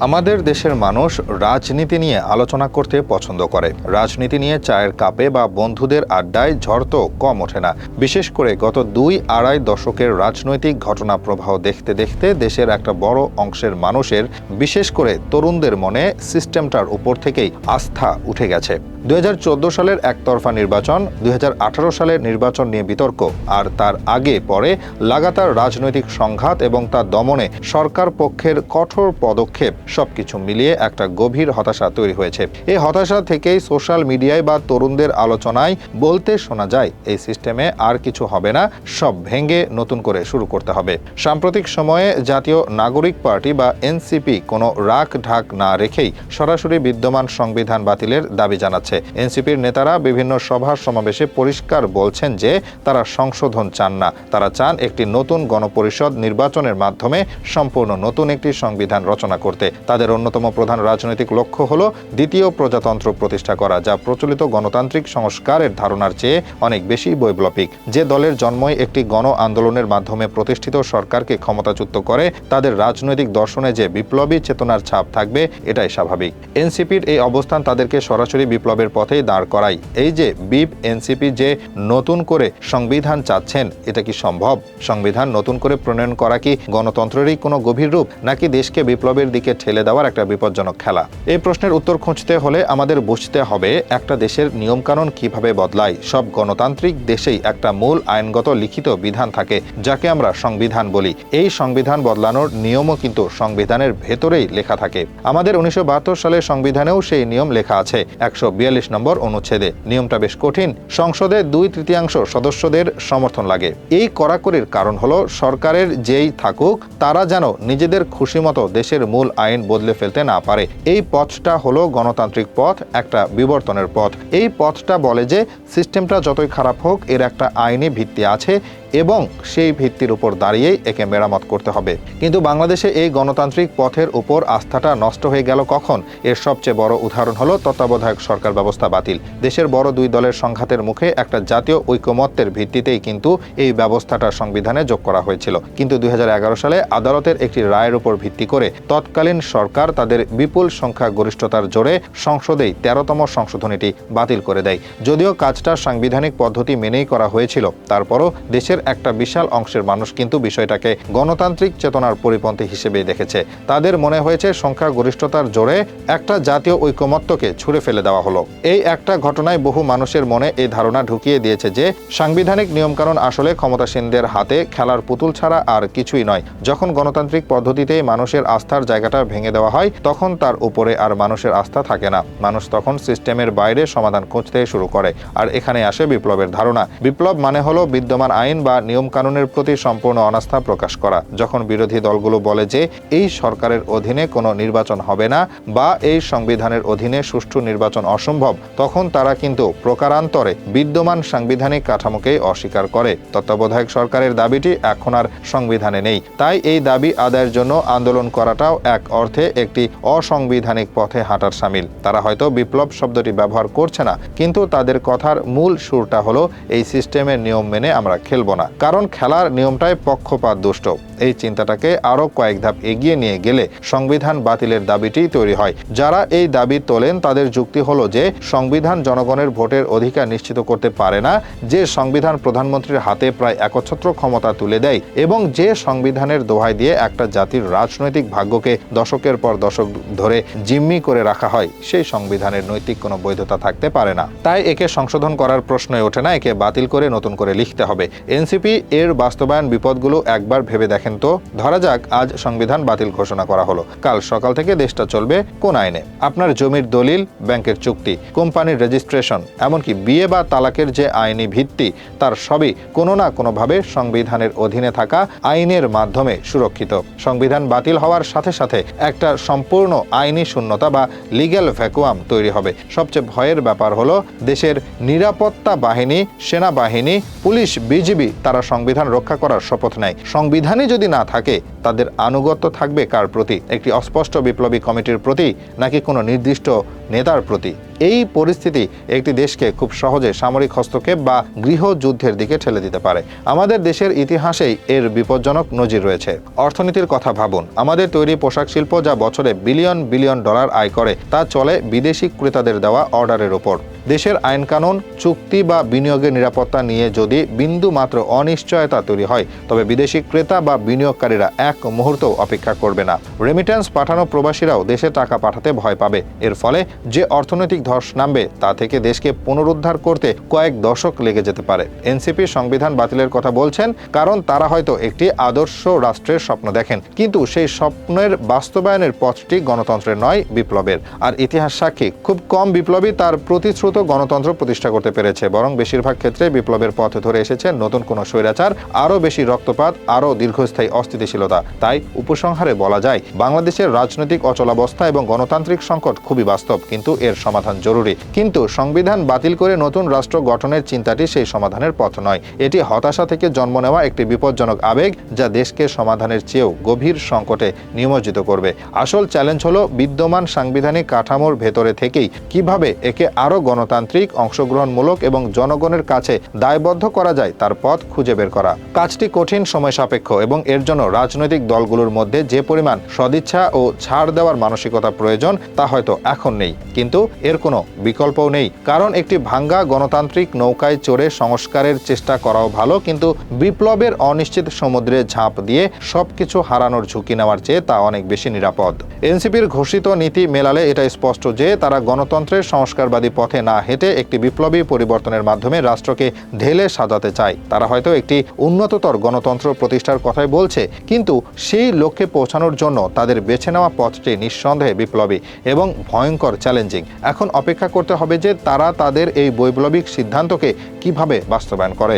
আমাদের দেশের মানুষ রাজনীতি নিয়ে আলোচনা করতে পছন্দ করে। রাজনীতি নিয়ে চায়ের কাপে বা বন্ধুদের আড্ডায় ঝড় তো কম ওঠে না। বিশেষ করে গত দুই আড়াই দশকের রাজনৈতিক ঘটনা প্রবাহ দেখতে দেখতে দেশের একটা বড় অংশের মানুষের, বিশেষ করে তরুণদের মনে সিস্টেমটার উপর থেকেই আস্থা উঠে গেছে। দু হাজার চোদ্দ সালের একতরফা নির্বাচন, দুই হাজার আঠারো সালের নির্বাচন নিয়ে বিতর্ক, আর তার আগে পরে লাগাতার রাজনৈতিক সংঘাত এবং তা দমনে সরকার পক্ষের কঠোর পদক্ষেপ সবকিছু মিলিয়ে একটা গভীর হতাশা তৈরি হয়েছে। এই হতাশা থেকেই সোশ্যাল মিডিয়ায় বা তরুণদের আলোচনায় বলতে শোনা যায়, এই সিস্টেমে আর কিছু হবে না, সব ভেঙে নতুন করে শুরু করতে হবে। সাম্প্রতিক সময়ে জাতীয় নাগরিক পার্টি বা এনসিপি কোনো রাগ ঢাক না রেখেই সরাসরি বিদ্যমান সংবিধান বাতিলের দাবি জানাচ্ছে। এনসিপির নেতারা বিভিন্ন সভা সমাবেশে পরিষ্কার বলছেন যে তারা সংশোধন চান না। তারা চান একটি নতুন গণপরিষদ নির্বাচনের মাধ্যমে সম্পূর্ণ নতুন একটি সংবিধান রচনা করতে। তাদের অন্যতম প্রধান রাজনৈতিক লক্ষ্য হল দ্বিতীয় প্রজাতন্ত্র প্রতিষ্ঠা করা, যা প্রচলিত গণতান্ত্রিক সংস্কারের ধারণার চেয়ে অনেক বেশি বৈপ্লবিক। যে দলের জন্মই একটি গণ আন্দোলনের মাধ্যমে প্রতিষ্ঠিত সরকারকে ক্ষমতাচ্যুত করে, তাদের রাজনৈতিক দর্শনে যে বিপ্লবী চেতনার ছাপ থাকবে, এটাই স্বাভাবিক। এনসিপির এই অবস্থান তাদেরকে সরাসরি বিপ্লবের পথেই দাঁড় করাই এই যে বিপ, এনসিপি যে নতুন করে সংবিধান চাচ্ছেন, এটা কি সম্ভব? সংবিধান নতুন করে প্রণয়ন করা কি গণতন্ত্রেরই কোনো গভীর রূপ, নাকি দেশকে বিপ্লবের দিকে ঠেলে দেওয়ার একটা বিপজ্জনক খেলা। এই প্রশ্নের উত্তর খুঁজতে হলে আমাদের বুঝতে হবে একটা দেশের নিয়মকানুন কীভাবে বদলায়। সব গণতান্ত্রিক দেশেই একটা মূল আইনগত লিখিত বিধান থাকে, যাকে আমরা সংবিধান বলি। এই সংবিধান বদলানোর নিয়মও কিন্তু সংবিধানের ভেতরেই লেখা থাকে। আমাদের উনিশশো সালের সংবিধানেও সেই নিয়ম লেখা আছে, একশো বিয়াল্লিশ নম্বর অনুচ্ছেদে। নিয়মটা বেশ কঠিন। সংসদে দুই তৃতীয়াংশ সদস্যদের সমর্থন লাগে। এই কড়াকড়ির কারণ হলো, সরকারের যেই থাকুক, তারা যেন নিজেদের খুশি মতো দেশের মূল আইন বদলে ফেলতে না পারে। এই পথটা হলো গণতান্ত্রিক পথ, একটা বিবর্তনের পথ। এই পথটা বলে যে, সিস্টেমটা যতই খারাপ হোক, এর একটা আইনি ভিত্তি আছে এবং সেই ভিত্তির উপর দাঁড়িয়েই একে মেরামত করতে হবে। কিন্তু বাংলাদেশে এই গণতান্ত্রিক পথের উপর আস্থাটা নষ্ট হয়ে গেল কখন? এর সবচেয়ে বড় উদাহরণ হলো তত্ত্বাবধায়ক সরকার ব্যবস্থা বাতিল। দেশের বড় দুই দলের সংঘাতের মুখে একটা জাতীয় ঐকমত্যের ভিত্তিতেই কিন্তু এই ব্যবস্থাটা সংবিধানে যোগ করা হয়েছিল। কিন্তু দুই হাজার এগারো সালে আদালতের একটি রায়ের উপর ভিত্তি করে তৎকালীন সরকার তাদের বিপুল সংখ্যা গরিষ্ঠতার জোরে সংসদেই তেরোতম সংশোধনীটি বাতিল করে দেয়। যদিও কাজটা সাংবিধানিক পদ্ধতি মেনেই করা হয়েছিল, তারপরও দেশের একটা বিশাল অংশের মানুষ কিন্তু বিষয়টাকে গণতান্ত্রিক চেতনার পরিপন্থী হিসেবে দেখেছে। তাদের মনে হয়েছে সংখ্যা গরিষ্ঠতার জোরে একটা জাতীয় ঐকমত্যকে ছুড়ে ফেলে দেওয়া হলো। এই একটা ঘটনায় বহু মানুষের মনে এই ধারণা ঢুকিয়ে দিয়েছে যে, সাংবিধানিক নিয়মকানুন আসলে ক্ষমতাসীনদের হাতে খেলার পুতুল ছাড়া আর কিছুই নয়। যখন গণতান্ত্রিক পদ্ধতিতে মানুষের আস্থার জায়গাটা ভেঙে দেওয়া হয়, তখন তার উপরে আর মানুষের আস্থা থাকে না। মানুষ তখন সিস্টেমের বাইরে সমাধান খুঁজতে শুরু করে। আর এখানে আসে বিপ্লবের ধারণা। বিপ্লব মানে হলো বিদ্যমান আইন বা নিয়ম কানুনের প্রতি সম্পূর্ণ অনাস্থা প্রকাশ করা। যখন বিরোধী দলগুলো বলে যে, এই সরকারের অধীনে কোনো নির্বাচন হবে না বা এই সংবিধানের অধীনে সুষ্ঠু নির্বাচন অসম্ভব, তখন তারা কিন্তু প্রকারান্তরে বিদ্যমান সাংবিধানিক কাঠামোকেই অস্বীকার করে। তত্ত্বাবধায়ক সরকারের দাবিটি এখন আর সংবিধানে নেই। তাই এই দাবি আদায়ের জন্য আন্দোলন করাটাও এক অর্থে একটি অসাংবিধানিক পথে হাঁটার সামিল। তারা হয়তো বিপ্লব শব্দটি ব্যবহার করছে না, কিন্তু তাদের কথার মূল সুরটা হলো, এই সিস্টেমের নিয়ম মেনে আমরা খেলব না। কারণ খেলার নিয়মটাই পক্ষপাত দুষ্ট। এই চিন্তাটাকে আরও কয়েক ধাপ এগিয়ে নিয়ে গেলে সংবিধান বাতিলের দাবিটি তৈরি হয়। যারা এই দাবি তোলেন, তাদের যুক্তি হলো যে, সংবিধান জনগণের ভোটের অধিকার নিশ্চিত করতে পারে না, যে সংবিধান প্রধানমন্ত্রীর হাতে প্রায় একচ্ছত্র ক্ষমতা তুলে দেয় এবং যে সংবিধানের দোহাই দিয়ে একটা জাতির রাজনৈতিক ভাগ্যকে দশকের পর দশক ধরে জিম্মি করে রাখা হয়, সেই সংবিধানের নৈতিক কোনো বৈধতা থাকতে পারে না। তাই একে সংশোধন করার প্রশ্নই ওঠে না, একে বাতিল করে নতুন করে লিখতে হবে। এনসিপি এর বাস্তবায়ন বিপদগুলো একবার ভেবে দেখেন তো। ধরা যাক, আজ সংবিধান বাতিল ঘোষণা করা হলো। কাল সকাল থেকে দেশটা চলবে কোন আইনে? আপনার জমির দলিল, ব্যাংকের চুক্তি, কোম্পানির রেজিস্ট্রেশন, এমনকি বিয়ে বা তালাকের যে আইনি ভিত্তি, তার সবই কোনো না কোনোভাবে সংবিধানের অধীনে থাকা আইনের মাধ্যমে সুরক্ষিত। সংবিধান বাতিল হওয়ার সাথে সাথে একটা সম্পূর্ণ আইনি শূন্যতা বা লিগ্যাল ভ্যাকুয়াম তৈরি হবে। সবচেয়ে ভয়ের ব্যাপার হলো, দেশের নিরাপত্তা বাহিনী, সেনাবাহিনী, পুলিশ, বিজিবি তারা সংবিধান রক্ষা করার শপথ নেয়। সংবিধানই যদি না থাকে, তাদের আনুগত্য থাকবে কার প্রতি? একটি অস্পষ্ট বিপ্লবী কমিটির প্রতি নাকি কোনো নির্দিষ্ট নেতার প্রতি। এই পরিস্থিতি একটি দেশকে খুব সহজে সামরিক হস্তক্ষেপ বা গৃহযুদ্ধের দিকে ঠেলে দিতে পারে। আমাদের দেশের ইতিহাসেই এর বিপজ্জনক নজির রয়েছে। অর্থনীতির কথা ভাবুন। আমাদের তৈরি পোশাক শিল্প যা বছরে বিলিয়ন বিলিয়ন ডলার আয় করে, তা চলে বিদেশি ক্রেতাদের দেওয়া অর্ডারের ওপর। দেশের আইনকানুন, চুক্তি বা বিনিয়োগের নিরাপত্তা নিয়ে যদি বিন্দু মাত্র অনিশ্চয়তা তৈরি হয়, তবে বিদেশি ক্রেতা বা বিনিয়োগকারীরা এক মুহূর্তও অপেক্ষা করবে না। রেমিট্যান্স পাঠানো প্রবাসীরাও দেশে টাকা পাঠাতে ভয় পাবে। এর ফলে যে অর্থনৈতিক ধস নামবে তা থেকে দেশকে পুনরুদ্ধার করতে কয়েক দশক লেগে যেতে পারে। এনসিপি সংবিধান বাতিলের কথা বলছেন, কারণ তারা হয়তো একটি আদর্শ রাষ্ট্রের স্বপ্ন দেখেন। কিন্তু সেই স্বপ্নের বাস্তবায়নের পথটি গণতন্ত্রের নয়, বিপ্লবের। আর ইতিহাস সাক্ষী, খুব কম বিপ্লবী তার প্রতিশ্রুত গণতন্ত্র প্রতিষ্ঠা করতে পেরেছে। বরং বেশিরভাগ ক্ষেত্রে বিপ্লবের পথে ধরে এসেছে নতুন কোনো স্বৈরাচার, আরও বেশি রক্তপাত, আরও দীর্ঘস্থায়ী অস্থিতিশীলতা। তাই উপসংহারে বলা যায়, বাংলাদেশের রাজনৈতিক অচলাবস্থা এবং গণতান্ত্রিক সংকট খুবই বাস্তব। কিন্তু এর সমাধান জরুরি। কিন্তু সংবিধান বাতিল করে নতুন রাষ্ট্র গঠনের চিন্তাটি সেই সমাধানের পথ নয়। এটি হতাশা থেকে জন্ম নেওয়া একটি বিপজ্জনক আবেগ যা দেশকে সমাধানের চেয়েও গভীর সংকটে নিমজ্জিত করবে। আসল চ্যালেঞ্জ হলো বিদ্যমান সাংবিধানিক কাঠামোর ভেতরে থেকেই কীভাবে একে আরও গণতান্ত্রিক, অংশগ্রহণমূলক এবং জনগণের কাছে দায়বদ্ধ করা যায় তার পথ খুঁজে বের করা। কাজটি কঠিন সময় সাপেক্ষ এবং এর জন্য রাজনৈতিক দলগুলোর মধ্যে যে পরিমাণ সদিচ্ছা ও ছাড় দেওয়ার মানসিকতা প্রয়োজন তা হয়তো এখন নেই। কিন্তু এর কোনো বিকল্পও নেই। কারণ একটি ভাঙ্গা গণতান্ত্রিক নৌকায় চড়ে সংস্কারের চেষ্টা করাও ভালো, কিন্তু বিপ্লবের অনিশ্চিত সমুদ্রে ঝাঁপ দিয়ে সবকিছু হারানোর ঝুঁকি নেওয়ার চেয়ে তা অনেক বেশি নিরাপদ। এনসিপির ঘোষিত নীতি মেলালে এটা স্পষ্ট যে, তারা গণতন্ত্রের সংস্কারবাদী পথে না হেঁটে একটি বিপ্লবী পরিবর্তনের মাধ্যমে রাষ্ট্রকে ঢেলে সাজাতে চায়। তারা হয়তো একটি উন্নততর গণতন্ত্র প্রতিষ্ঠার কথাই বলছে, কিন্তু সেই লক্ষ্যে পৌঁছানোর জন্য তাদের বেছে নেওয়া পথটি নিঃসন্দেহে বিপ্লবী এবং ভয়ঙ্কর চ্যালেঞ্জিং এখন অপেক্ষা করতে হবে যে তারা তাদের এই বৈপ্লবিক সিদ্ধান্তকে কীভাবে বাস্তবায়ন করে।